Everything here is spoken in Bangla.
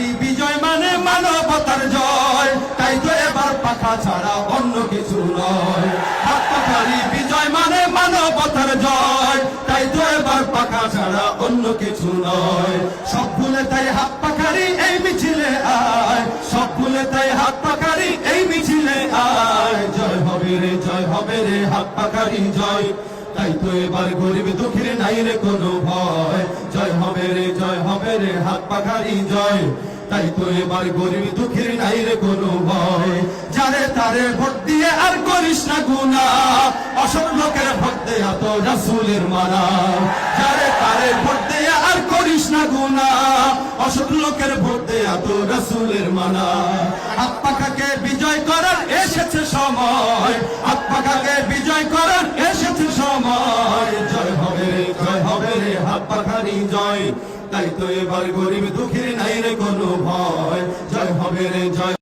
পাখারি বিজয় মানে মানবতার জয়। তাই তো এবার পাখা ছাড়া অন্য কিছু নয়। হাত বিজয় মানে মানবতার জয়। তাই তো এবার পাখা ছাড়া অন্য কিছু নয়। সব ভুলে তাই হাত পাখারি এই মিছিলে আয়। সব ভুলে তাই হাত পাখারি এই মিছিলে আয়। জয় হবে রে, জয় হবে রে, হাত পাখারি জয়। তাই তো এবার গরিব দুঃখের নাই রে কোনো ভয়। জয় হবে রে জয় হবে রে হাত পাখারি জয়। তাই তো এবার গরিব দুঃখের নাই রে কোনো ভয়। যারে তারে ভোট দিয়ে আর করিস না গুণা অসৎ লোকের ভোট দেয়া তো রাসুলের মানা যারে তারে ভোট দিয়ে আর করিস না গুণা অসৎ লোকের ভোট দেয়া তো রাসুলের মানা পাখাকে বিজয় করার এসেছে সময় পাখাকে বিজয় করার এসেছে সময়। জয় হবে রে, জয় হবে রে, হাত পাখারি জয়। তাই তো এবার গরিব দুঃখীর নাই রে কোনো ভয়। জয় হবে রে জয়